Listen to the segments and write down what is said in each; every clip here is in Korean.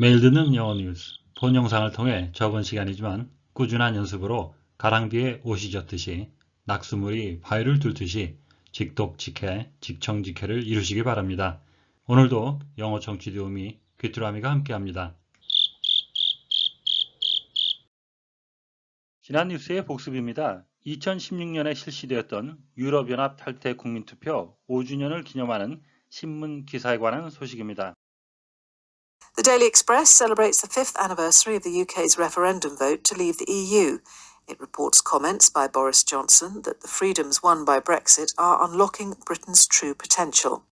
매일 듣는 영어 뉴스, 본 영상을 통해 적은 시간이지만 꾸준한 연습으로 가랑비에 옷이 젖듯이 낙수물이 바위를 뚫듯이 직독직해, 직청직해를 이루시기 바랍니다. 오늘도 영어 청취 도우미 귀뚜라미가 함께합니다. 지난 뉴스의 복습입니다. 2016년에 실시되었던 유럽연합 탈퇴 국민투표 5주년을 기념하는 신문 기사에 관한 소식입니다. The Daily Express celebrates the fifth anniversary of the UK's referendum vote to leave the EU. It reports comments by Boris Johnson that the freedoms won by Brexit are unlocking Britain's true potential.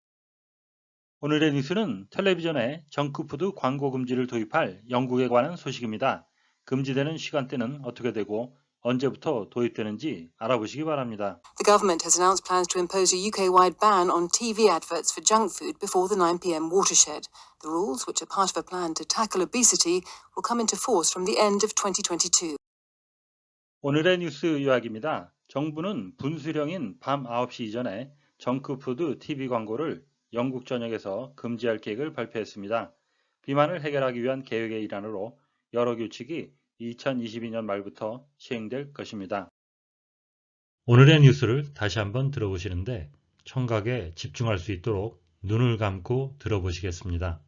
오늘의 뉴스는 텔레비전에 정크푸드 광고 금지를 도입할 영국에 관한 소식입니다. 금지되는 시간대는 어떻게 되고 언제부터 도입되는지 알아보시기 바랍니다. The government has announced plans to impose a UK-wide ban on TV adverts for junk food before the 9pm watershed. The rules, which are part of a plan to tackle obesity, will come into force from the end of 2022. 오늘의 뉴스 요약입니다. 정부는 분수령인 밤 9시 이전에 정크푸드 TV 광고를 영국 전역에서 금지할 계획을 발표했습니다. 비만을 해결하기 위한 계획의 일환으로 여러 규칙이 2022년 말부터 시행될 것입니다. 오늘의 뉴스를 다시 한번 들어보시는데 청각에 집중할 수 있도록 눈을 감고 들어보시겠습니다.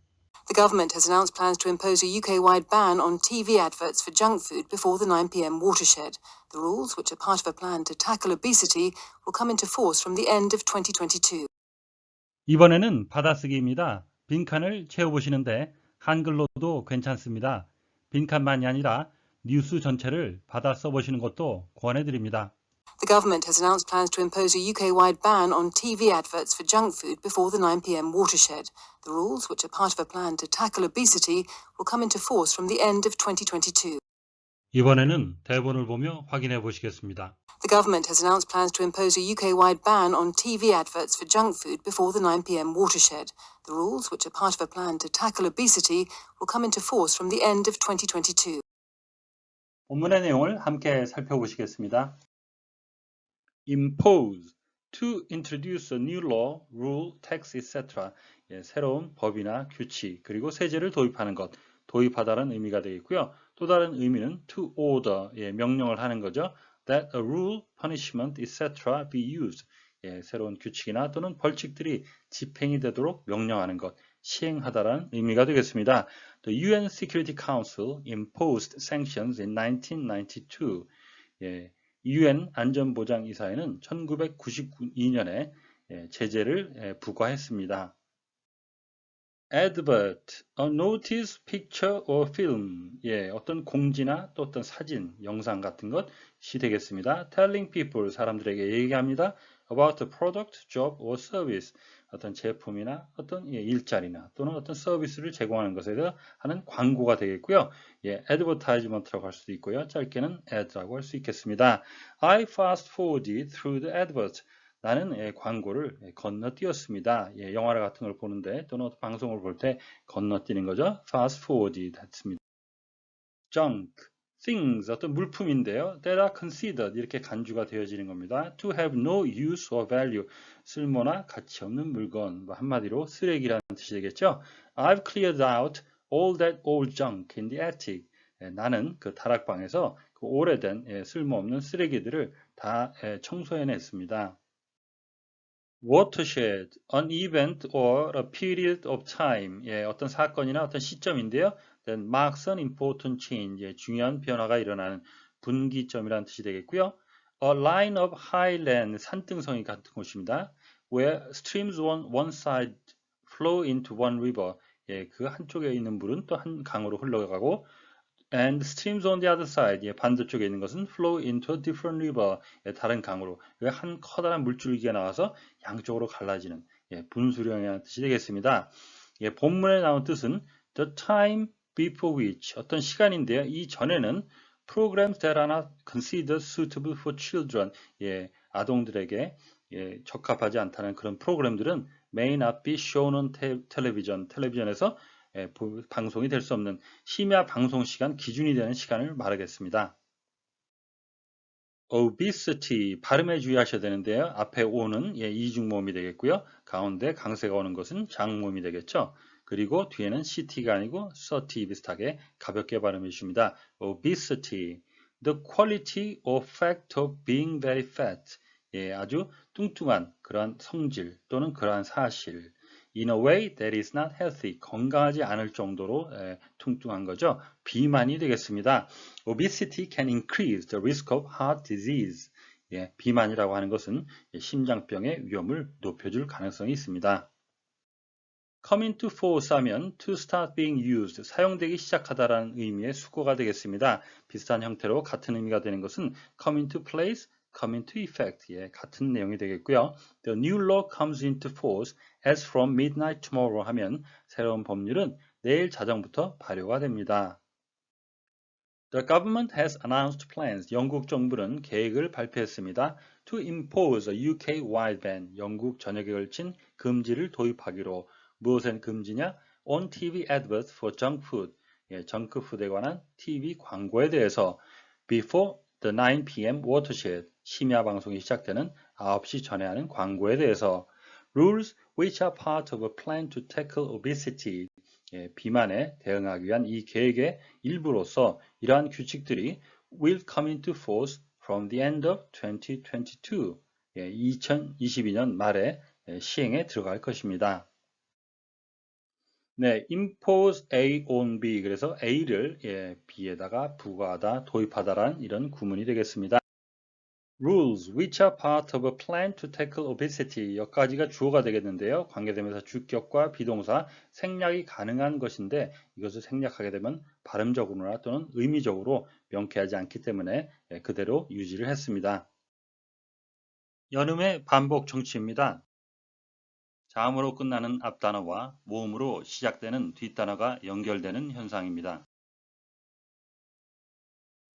The government has announced plans to impose a UK-wide ban on TV adverts for junk food before the 9pm watershed. The rules, which are part of a plan to tackle obesity, will come into force from the end of 2022. 이번에는 받아쓰기입니다. 빈칸을 채워보시는데 한글로도 괜찮습니다. 빈칸만이 아니라 뉴스 전체를 받아 써보시는 것도 권해드립니다. The government has announced plans to impose a UK-wide ban on TV adverts for junk food before the 9pm watershed. The rules, which are part of a plan to tackle obesity, will come into force from the end of 2022. 이번에는 대본을 보며 확인해 보시겠습니다. The government has announced plans to impose a UK-wide ban on TV adverts for junk food before the 9pm watershed. The rules, which are part of a plan to tackle obesity, will come into force from the end of 2022. 본문의 내용을 함께 살펴보시겠습니다. impose, to introduce a new law, rule, tax, etc. 예, 새로운 법이나 규칙, 그리고 세제를 도입하는 것, 도입하다는 의미가 되겠고요. 또 다른 의미는 to order, 예, 명령을 하는 거죠. that a rule, punishment, etc. be used. 예, 새로운 규칙이나 또는 벌칙들이 집행이 되도록 명령하는 것, 시행하다라는 의미가 되겠습니다. The UN Security Council imposed sanctions in 1992. 예, UN 안전보장이사회는 1992년에 예, 제재를 예, 부과했습니다. Advert, a notice, picture or film. 예, 어떤 공지나 또 어떤 사진, 영상 같은 것이 되겠습니다. Telling people, 사람들에게 얘기합니다. About a product, job or service. 어떤 제품이나 어떤 예, 일자리나 또는 어떤 서비스를 제공하는 것에 대해 하는 광고가 되겠고요. 예, advertisement라고 할 수도 있고요. 짧게는 ad라고 할 수 있겠습니다. I fast forwarded through the advert. 나는 예, 광고를 예, 건너뛰었습니다. 예, 영화 같은 걸 보는데 또는 어떤 방송을 볼 때 건너뛰는 거죠. fast forwarded 했습니다. junk, things, 어떤 물품인데요. that are considered 이렇게 간주가 되어지는 겁니다. to have no use or value, 쓸모나 가치 없는 물건, 뭐 한마디로 쓰레기라는 뜻이 되겠죠. I've cleared out all that old junk in the attic. 예, 나는 그 다락방에서 그 오래된 예, 쓸모없는 쓰레기들을 다 예, 청소해냈습니다. watershed, an event or a period of time. 예, 어떤 사건이나 어떤 시점인데요. Then marks an important change. 예, 중요한 변화가 일어나는 분기점이라는 뜻이 되겠고요. a line of highland, 산등성이 같은 곳입니다. where streams on one side flow into one river. 예, 그 한쪽에 있는 물은 또 한 강으로 흘러가고 and streams on the other side, 예, 반대쪽에 있는 것은 flow into a different river, 예, 다른 강으로 한 커다란 물줄기가 나와서 양쪽으로 갈라지는 예, 분수령이라는 뜻이 되겠습니다. 예, 본문에 나온 뜻은 the time before which 어떤 시간인데요. 이 전에는 programs that are not considered suitable for children, 예, 아동들에게 예, 적합하지 않다는 그런 프로그램들은 may not be shown on television, 텔레비전에서 예, 방송이 될 수 없는 심야 방송 시간 기준이 되는 시간을 말하겠습니다. obesity 발음에 주의하셔야 되는데요. 앞에 오는 예, 이중모음이 되겠고요. 가운데 강세가 오는 것은 장모음이 되겠죠. 그리고 뒤에는 city가 아니고 city 비슷하게 가볍게 발음해 주십니다. obesity, the quality or fact of being very fat. 예, 아주 뚱뚱한 그러한 성질 또는 그러한 사실. In a way that is not healthy. 건강하지 않을 정도로 에, 뚱뚱한 거죠. 비만이 되겠습니다. Obesity can increase the risk of heart disease. 예, 비만이라고 하는 것은 심장병의 위험을 높여줄 가능성이 있습니다. Coming to force 하면 to start being used, 사용되기 시작하다라는 의미의 수거가 되겠습니다. 비슷한 형태로 같은 의미가 되는 것은 come into place, come into effect, 예, 같은 내용이 되겠고요. The new law comes into force as from midnight tomorrow 하면 새로운 법률은 내일 자정부터 발효가 됩니다. The government has announced plans. 영국 정부는 계획을 발표했습니다. To impose a UK-wide ban. 영국 전역에 걸친 금지를 도입하기로. 무엇엔 금지냐? On TV adverts for junk food. 예, 정크푸드에 관한 TV 광고에 대해서 before the 9 p.m. watershed. 심야 방송이 시작되는 9시 전에 하는 광고에 대해서 rules which are part of a plan to tackle obesity. 예, 비만에 대응하기 위한 이 계획의 일부로서 이러한 규칙들이 will come into force from the end of 2022. 예, 2022년 말에 예, 시행에 들어갈 것입니다. 네, impose A on B. 그래서 A를 예, B에다가 부과하다, 도입하다라는 이런 구문이 되겠습니다. rules which are part of a plan to tackle obesity 여기까지가 주어가 되겠는데요. 관계되면서 주격과 비동사 생략이 가능한 것인데 이것을 생략하게 되면 발음적으로나 또는 의미적으로 명쾌하지 않기 때문에 예, 그대로 유지를 했습니다. 여름의 반복 정치입니다. 자음으로 끝나는 앞단어와 모음으로 시작되는 뒷단어가 연결되는 현상입니다.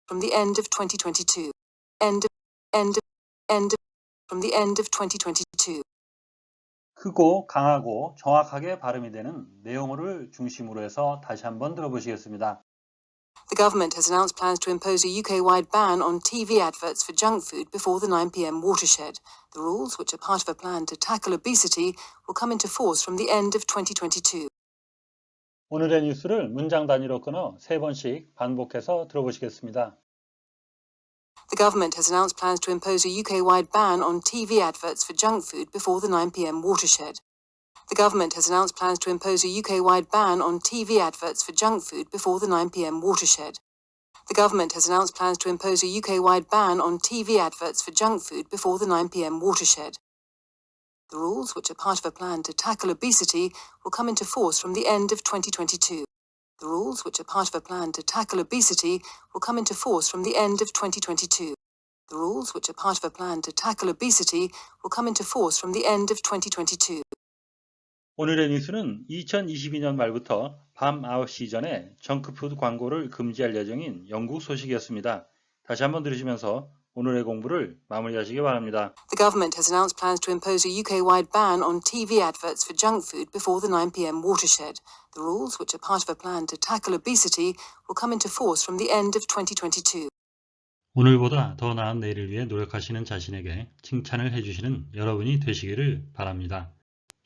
From the end of 2022. End of, end of, end of, from the end of 2022. 크고 강하고 정확하게 발음이 되는 내용어를 중심으로 해서 다시 한번 들어보시겠습니다. The government has announced plans to impose a UK wide ban on TV adverts for junk food before the 9pm watershed. The rules, which are part of a plan to tackle obesity, will come into force from the end of 2022. 오늘의 뉴스를 문장 단위로 끊어 세 번씩 반복해서 들어보시겠습니다. The government has announced plans to impose a UK wide ban on TV adverts for junk food before the 9pm watershed. The government has announced plans to impose a UK wide ban on TV adverts for junk food before the 9pm watershed. The government has announced plans to impose a UK wide ban on TV adverts for junk food before the 9pm watershed. The rules, which are part of a plan to tackle obesity, will come into force from the end of 2022. The rules, which are part of a plan to tackle obesity, will come into force from the end of 2022. The rules, which are part of a plan to tackle obesity, will come into force from the end of 2022. 오늘의 뉴스는 2022년 말부터 밤 9시 전에 정크푸드 광고를 금지할 예정인 영국 소식이었습니다. 다시 한번 들으시면서 오늘의 공부를 마무리하시기 바랍니다. The government has announced plans to impose a UK wide ban on TV adverts for junk food before the 9pm watershed. The rules, which are part of a plan to tackle obesity, will come into force from the end of 2022. 오늘보다 더 나은 내일을 위해 노력하시는 자신에게 칭찬을 해주시는 여러분이 되시기를 바랍니다.